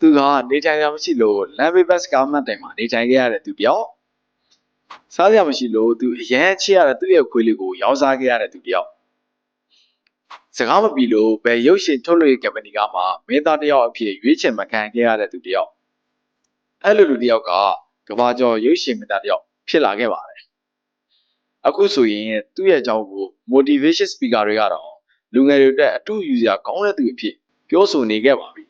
သူကနေထိုင်ရမရှိလို့လမ်းဘေးဘတ်စကားမှတ်တိုင်မှာနေထိုင်ခဲ့ရတဲ့သူတယောက်စားရမရှိလို့သူအရန်ချစ်ရတဲ့သူ့ရဲ့ခွေးလေးကိုရောင်းစားခဲ့ရတဲ့သူတယောက်စကားမပြီးလို့ဘယ်ရုပ်ရှင်ထုတ်လို့ရကမ္ပဏီကမှမင်းသားတယောက်အဖြစ်ရွေးချယ်မခံခဲ့ရတဲ့သူတယောက်အဲ့လိုလူတယောက်ကကဘာကျော်ရုပ်ရှင်မင်းသားတယောက်ဖြစ်လာခဲ့ပါတယ်အခုဆိုရင်သူ့ရဲ့အကြောင်းကို motivation speaker တွေကတော့ လူငယ်တွေအတွက်အတူယူစရာကောင်းတဲ့သူအဖြစ်ပြောဆိုနေခဲ့ပါပြီ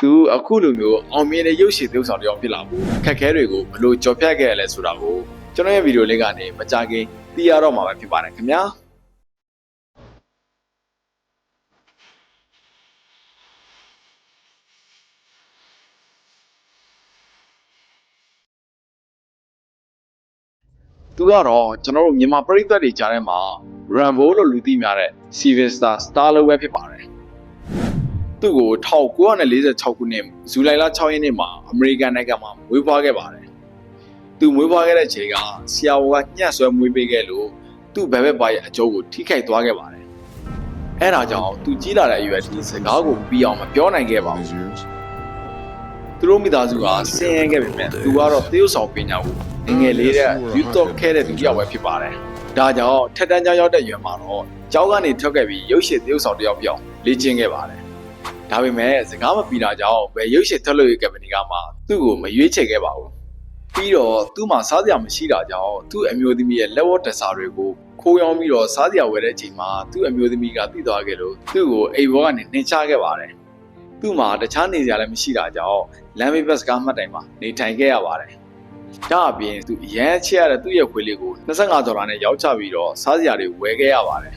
သူအခုလိုမျိုးအောင်မြင်တဲ့ရုပ်ရှင်သရုပ်ဆောင်တစ်ယောက်ဖြစ်လာဖို့ခက်ခဲတွေကိုဘယ်လိုကြော်ဖြတ်ခဲ့ရလဲဆိုတာကိုကျွန်တော်ရဲ့ဗီဒီယိုလေးကနေမကြခင်သိရတော့မှာပဲဖြစ်ပါတယ်ခင်ဗျာ သူကတော့ကျွန်တော်တို့မြန်မာပရိသတ်တွေကြားထဲမှာ Rambo လို့လူသိများတဲ့ Steven Star Star လို့ပဲဖြစ်ပါတယ်သူ့ကို1946ခုနှစ်ဇူလိုင်လ6ရက်နေ့မှာအမေရိကန်နိုင်ငံမှာမွေးဖွားခဲ့ပါတယ်။သူမွေးဖွားခဲ့တဲ့ချိန်ကဆရာဝန်ကညှက်ဆွဲမွေးပေးခဲ့လို့သူ့ဘဲဘဲပါရဲ့အကျိုးကိုထိခိုက်သွားခဲ့ပါတယ်။အဲဒါကြောင့်သူကြီးလာတဲ့အရွယ်ထိစကားကိုပြီးအောင်မပြောနိုင်ခဲ့ပါဘူး These years. ။သူတို့မိသားစုကဆင်းရဲခဲ့ပေမဲ့သူကတော့သေယုပ်ဆောင်ပညာကို ငယ်ငယ်လေးတဲ့ယူတော့ခဲ့တဲ့သူတစ်ယောက်ပဲဖြစ်ပါတယ်။ဒါကြောင့်ထက်တန်းကျောင်းရောက်တဲ့ရွယ်မှာတော့ကျောင်းကနေထွက်ခဲ့ပြီးရုပ်ရှင်သေယုပ်ဆောင်တစ်ယောက်ပြောင်းလေ့ကျင့်ခဲ့ပါတယ်။ဒါပေမဲ့စကားမပြီးတာကြောင့်ဘယ်ရုပ်ရှင်ထုတ်လို့ရကမ္ပဏီကမှသူ့ကိုမရွေးချယ်ခဲ့ပါဘူးပြီးတော့သူ့မှာစားစရာမရှိတာကြောင့်သူ့အမျိုးသမီးရဲ့လက်ဝတ်တစားတွေကိုခိုးရောင်းပြီးတော့စားစရာဝယ်တဲ့အချိန်မှာသူ့အမျိုးသမီးကသိသွားခဲ့လို့သူ့ကိုအိမ်ဘောကနေနှင်ချခဲ့ပါတယ်သူ့မှာတခြားနေစရာလည်းမရှိတာကြောင့်လမ်းဘေးဘတ်စကားမှတ်တိုင်မှာနေထိုင်ခဲ့ရပါတယ် ဒါအပြင်သူအရန်ချစ်ရတဲ့သူ့ရဲ့ခွေးလေးကို25ဒေါ်လာနဲ့ရောင်းချပြီးတော့စားစရာတွေဝယ်ခဲ့ရပါတယ်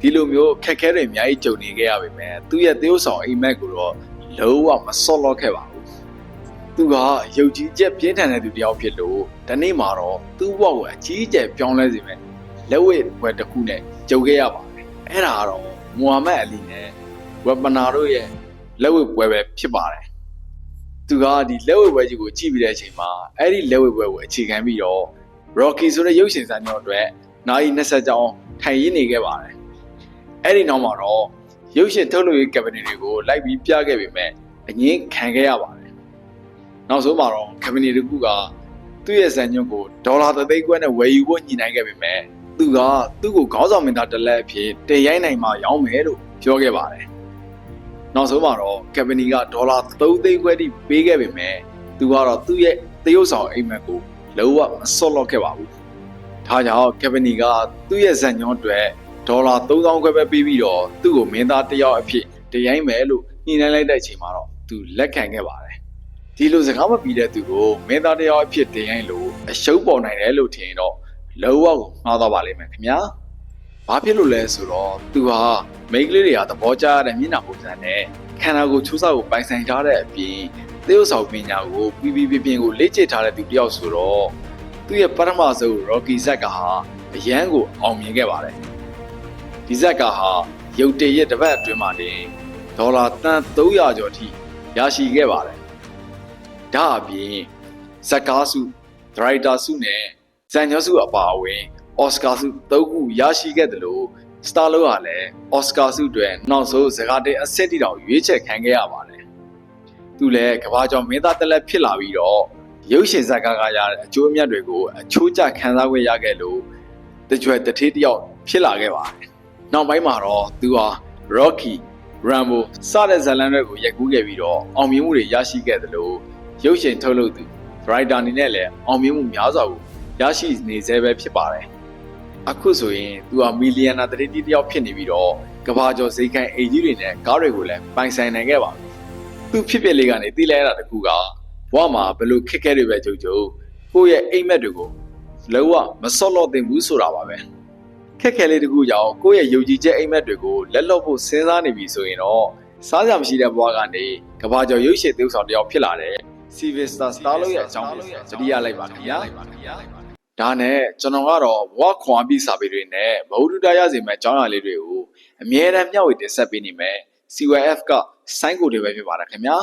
ဒီလိုမျိုးခက်ခဲတွေအများကြီးကြုံနေခဲ့ရပေမဲ့သူ့ရဲ့သေုပ်ဆောင်အိမ်မက်ကိုတော့လုံးဝမစော့လော့ခဲ့ပါဘူးသူကယုံကြည်ချက်ပြင်းထန်တဲ့သူတစ်ယောက်ဖြစ်လို့ဒီနေ့မှာတော့သူ့ဘဝကိုအကြီးအကျယ်ပြောင်းလဲစေမဲ့လက်ဝဲဘွယ်တစ်ခုနဲ့ကြုံခဲ့ရပါတယ်အဲ့ဒါကတော့မူဟာမက်အလီနဲ့ဝက်ပနာတို့ရဲ့လက်ဝဲဘွယ်ပဲဖြစ်ပါတယ် သူကဒီလက်ဝဲဘွယ်ကြီးကိုကြည့်ပြီးတဲ့အချိန်မှာအဲ့ဒီလက်ဝဲဘွယ်ကိုအခြေခံပြီးတော့ Rocky ဆိုတဲ့ရုပ်ရှင်ဇာတ်ညောအတွက်နိုင်20ကျောင်းထိုင်ရင်းနေခဲ့ပါတယ်အဲ့ဒီနောက်မှာတော့ရုပ်ရှင်ထုတ်လုပ်ရေးကမ္ပဏီတွေကိုလိုက်ပြီးပြခဲ့ပေမဲ့အငင်းခံခဲ့ရပါတယ်။နောက်ဆုံးမှာတော့ကမ္ပဏီတစ်ခုကသူ့ရဲ့ဇာတ်ညွှန်းကိုဒေါ်လာတစ်သိန်းခွဲနဲ့ဝယ်ယူဖို့ညှိနှိုင်းခဲ့ပေမဲ့သူကသူ့ကိုခေါင်းဆောင်မင်းသားတစ်လက်အဖြစ်တင်ရိုင်းနိုင်မှရောင်းမယ်လို့ပြောခဲ့ပါတယ်။ နောက်ဆုံးမှာတော့ကမ္ပဏီကဒေါ်လာ3သိန်းခွဲတိပေးခဲ့ပေမဲ့သူကတော့သူ့ရဲ့သရုပ်ဆောင်အိမ်မက်ကိုလုံးဝမစော့လော့ခဲ့ပါဘူး။ဒါကြောင့်ကမ္ပဏီကသူ့ရဲ့ဇာတ်ညွှန်းအတွက်ဒေါ်လာ3000ခွဲပဲပေးပြီးတော့သူ့ကိုမင်းသားတစ်ယောက်အဖြစ်တရိုင်းမယ်လို့ညှိနှိုင်းလိုက်တဲ့အချိန်မှာတော့သူလက်ခံခဲ့ပါတယ်ဒီလိုစကားမပြီးတဲ့သူကိုမင်းသားတစ်ယောက်အဖြစ်တရိုင်းလို့အရှုံးပေါ်နိုင်တယ်လို့ထင်ရင်တော့လုံးဝကိုမှားသွားပါလိမ့်မယ်ခင်ဗျာ ဘာဖြစ်လို့လဲဆိုတော့သူဟာမိန်းကလေးတွေကသဘောကျတဲ့မျက်နှာပုံစံနဲ့ခန္ဓာကိုယ်ချိုးစားကိုပိုင်ဆိုင်ထားတဲ့အပြင်သေယုပ်ဆောင်ပညာကိုပြီးပြီးပြင်းပြင်းကိုလေ့ကျင့်ထားတဲ့သူတစ်ယောက်ဆိုတော့သူ့ရဲ့ပထမဆုံး Rocky Zack ကဟာအရန်ကိုအောင်မြင်ခဲ့ပါတယ်ဒီဇက်ကဟာရုတ်တရက်တစ်ပတ်အတွင်းမှာတင်ဒေါ်လာတန်300ကျော်ထိရရှိခဲ့ပါတယ်။ဒါအပြင်ဇက်ကားစုဒရိုက်တာစုနဲ့ဇန်ညောစုအပါအဝင် အော်စကာစု၃ခုရရှိခဲ့တယ်လို့စတာလိုကလည်းအော်စကာစုတွေနောက်ဆုံးဇကာတဲ့အဆင့်တိတောင်ရွေးချယ်ခံခဲ့ရပါတယ်။သူလည်းကဘာကျော်မင်းသားတက်လက်ဖြစ်လာပြီးတော့ရုပ်ရှင်ဇက်ကားကရတဲ့အကျိုးအမြတ်တွေကိုအချိုးကျခံစားခွင့်ရခဲ့လို့တကြွယ်တထေးတစ်ယောက်ဖြစ်လာခဲ့ပါတယ်။နောက်ပိုင်းမှာတော့သူဟာ Rocky, Rambo စတဲ့ဇာတ်လမ်းတွေကိုရိုက်ကူးခဲ့ပြီးတော့အောင်မြင်မှုတွေရရှိခဲ့သလိုရုပ်ရှင်ထုတ်လုပ်သူ writer အနေနဲ့လည်းအောင်မြင်မှုများစွာကိုရရှိနေသေးပဲဖြစ်ပါတယ်။ အခုဆိုရင်သူဟာမီလီယံနာတတိတိတစ်ယောက်ဖြစ်နေပြီးတော့ကဘာကျော်စိတ်ခိုင်အိမ်ကြီးတွေနဲ့ကားတွေကိုလည်းပိုင်ဆိုင်နိုင်ခဲ့ပါပြီ။သူဖြစ်ဖြစ်လေးကနေသိလဲရတာတကူကဘဝမှာဘယ်လိုခက်ခဲတွေပဲကြုံကြုံကိုယ့်ရဲ့အိမ်မက်တွေကိုလုံးဝမစော့လော့သင့်ဘူးဆိုတာပါပဲ။ခက်ခဲလေးတခုကြောင့်ကိုယ့်ရဲ့ယုံကြည်ချက်အိမ်မက်တွေကိုလက်လွတ်ဖို့စဉ်းစားနေပြီဆိုရင်တော့စားကြမရှိတဲ့ဘဝကနေကဘာကျော်ရုပ်ရှင်သရုပ်ဆောင်တစ်ယောက်ဖြစ်လာတဲ့ Sylvester Stallone ရဲ့အကြောင်းကိုသတိရလိုက်ပါခင်ဗျာ ဒါနဲ့ကျွန်တော်ကတော့ဘဝခွန်အားပြီးစာပေတွေနဲ့ဘဝတုတရစီမဲ့အကြောင်းအရာလေးတွေကိုအမြဲတမ်းမျှဝေတင်ဆက်ပေးနေမယ် CYF ကစိုင်းကိုတွေပဲဖြစ်ပါတယ်ခင်ဗျာ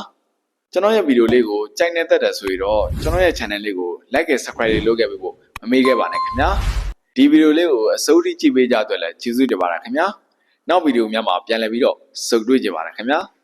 ကျွန်တော်ရဲ့ဗီဒီယိုလေးကိုကြိုက်နေတတ်တယ်ဆိုရင်တော့ကျွန်တော်ရဲ့ channel လေးကို like နဲ့ subscribe လေးလုပ်ခဲ့ပေးဖို့မမေ့ခဲ့ပါနဲ့ခင်ဗျာဒီဗီဒီယိုလေးကိုအစိုးရကြည့်ပေးကြအတွက်လည်းကျေးဇူးတင်ပါတယ်ခင်ဗျာနောက်ဗီဒီယိုများမှာပြန်လည်ပြီးတော့စုံတွေ့ကြပါရခင်ဗျာ။